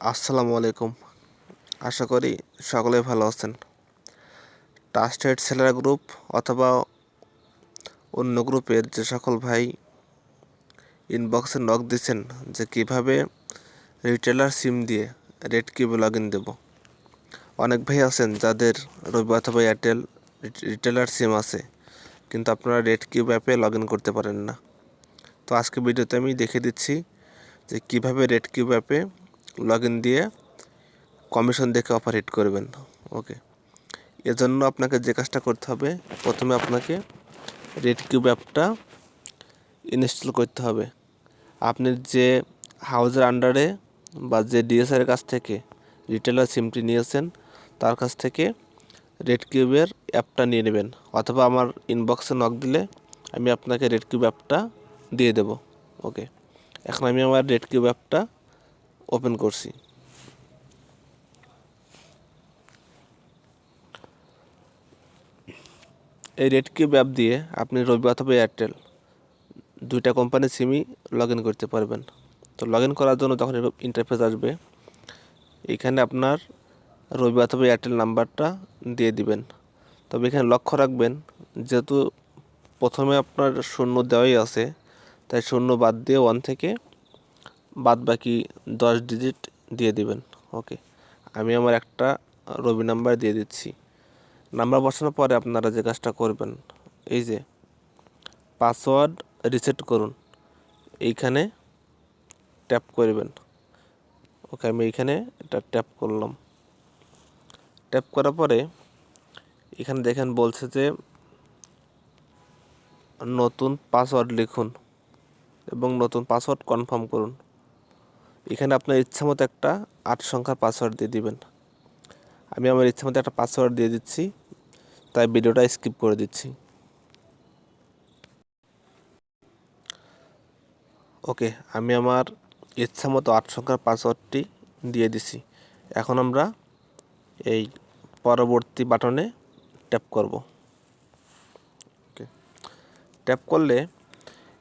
আসসালামু আলাইকুম। আশা করি সকলেই ভালো আছেন। ট্রাস্টেড সেলার গ্রুপ অথবা অন্য গ্রুপের যে সকল ভাই ইনবক্সে নক দিচ্ছেন যে কীভাবে রিটেলার সিম দিয়ে রেড কিউবে লগ ইন দেবো। অনেক ভাই আছেন যাদের রবি অথবা এয়ারটেল রিটেলার সিম আছে, কিন্তু আপনারা রেড কিউব অ্যাপে লগ ইন করতে পারেন না। তো আজকে ভিডিওতে আমি দেখে দিচ্ছি যে কীভাবে রেড কিউব অ্যাপে লগ ইন দিয়ে কমিশন দেখে অপারেট করবেন। ওকে এজন্য আপনাকে যে কাজটা করতে হবে, প্রথমে আপনাকে রেড কিউব অ্যাপটা ইনস্টল করতে হবে। আপনি যে হাউজের আন্ডারে বা যে ডিএসআর কাছ থেকে রিটেলার সিমটি নিয়েছেন, তার কাছ থেকে রেড কিউবের অ্যাপটা নিয়ে নেবেন। অথবা আমার ইনবক্সে নক দিলে আমি আপনাকে রেড কিউব অ্যাপটা দিয়ে দেব। ওকে এখন আমি আমার রেড কিউব অ্যাপটা ওপেন করছি। এই রেড কিউব অ্যাপ দিয়ে আপনি রবি অথবা এয়ারটেল দুইটা কোম্পানির সিমই লগ ইন করতে পারবেন। তো লগ ইন করার জন্য যখন ইন্টারফেস আসবে। এইখানে আপনার রবি অথবা এয়ারটেল নাম্বারটা দিয়ে দিবেন। তবে এখানে লক্ষ্য রাখবেন, যেহেতু প্রথমে আপনার শূন্য দেওয়াই আছে, তাই শূন্য বাদ দিয়ে ওয়ান থেকে বাদ বাকি দশ ডিজিট দিয়ে দিবেন। ওকে আমি আমার একটা রবি নাম্বার দিয়ে দিচ্ছি। নাম্বার বসানোর পরে আপনারা যে কাজটা করবেন, এই যে পাসওয়ার্ড রিসেট করুন। এইখানে ট্যাপ করবেন। ওকে আমি এইখানে এটা ট্যাপ করলাম। ট্যাপ করার পরে এখানে দেখেন বলছে যে নতুন পাসওয়ার্ড লিখুন এবং নতুন পাসওয়ার্ড কনফার্ম করুন। এখানে আপনার ইচ্ছা মতো একটা আট সংখ্যার পাসওয়ার্ড দিয়ে দিবেন। আমি আমার ইচ্ছা মতো একটা পাসওয়ার্ড দিয়ে দিচ্ছি, তাই ভিডিওটা স্কিপ করে দিচ্ছি। ওকে আমি আমার ইচ্ছা মতো আট সংখ্যার পাসওয়ার্ডটি দিয়ে দিছি। এখন আমরা এই পরবর্তী বাটনে ট্যাপ করব। ওকে ট্যাপ করলে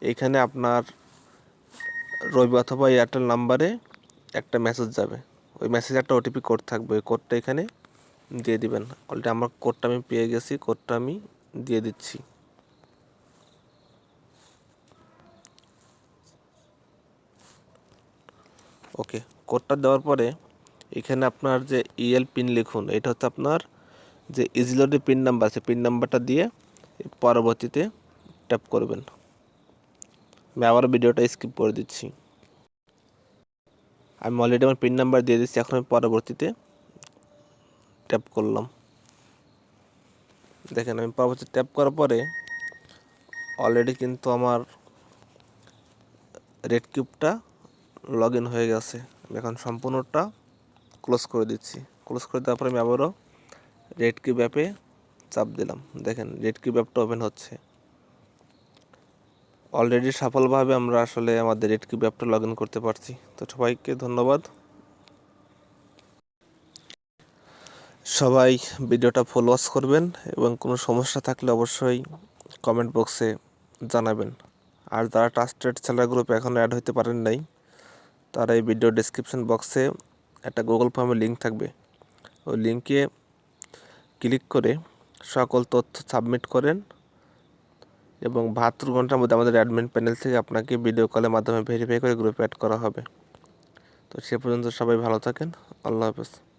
এইখানে আপনার রবি অথবা এয়ারটেল নাম্বারে একটা মেসেজ যাবে। ওই মেসেজে একটা ওটিপি কোড থাকবে। ওই কোডটা এখানে দিয়ে দিবেন। অলরেডি আমার কোডটা আমি পেয়ে গেছি। কোডটা আমি দিয়ে দিচ্ছি। ওকে কোডটা দেওয়ার পরে এখানে আপনার যে ইএল পিন লিখুন, এটা হচ্ছে আপনার যে ইজিলোডের পিন নাম্বার আছে পিন নাম্বারটা দিয়ে পরবর্তীতে ট্যাপ করবেন। আমি আবার ভিডিওটা স্কিপ করে দিচ্ছি। আমি অলরেডি আমার পিন নাম্বার দিয়ে দিচ্ছি, এখন আমি পরবর্তীতে ট্যাপ করলাম। দেখেন, আমি পরবর্তী ট্যাপ করার পরে অলরেডি কিন্তু আমার রেড কিউবটা লগ ইন হয়ে গেছে। আমি এখন সম্পূর্ণটা ক্লোজ করে দিচ্ছি। ক্লোজ করে দেওয়ার পরে আমি আবারও রেড কিউব অ্যাপে চাপ দিলাম। দেখেন রেড কিউব অ্যাপটা ওপেন হচ্ছে। অলরেডি সফলভাবে আমরা আসলে আমাদের রেড কিউব অ্যাপটা লগ ইন করতে পারছি। তো সবাইকে ধন্যবাদ। সবাই ভিডিওটা ফুল করবেন এবং কোনো সমস্যা থাকলে অবশ্যই কমেন্ট বক্সে জানাবেন। আর যারা ট্রাস্টেড সেলার গ্রুপে এখনও অ্যাড হতে পারেন নাই, তারা এই ভিডিও ডিসক্রিপশন বক্সে একটা গুগল ফর্মের লিঙ্ক থাকবে। ওই লিঙ্কে ক্লিক করে সকল তথ্য সাবমিট করেন। এবং বাহাত্তর ঘণ্টার মধ্যে আমাদের অ্যাডমিন প্যানেল থেকে আপনাকে ভিডিও কলের মাধ্যমে ভেরিফাই করে গ্রুপে অ্যাড করা হবে। তো সে পর্যন্ত সবাই ভালো থাকেন। আল্লাহ হাফেজ।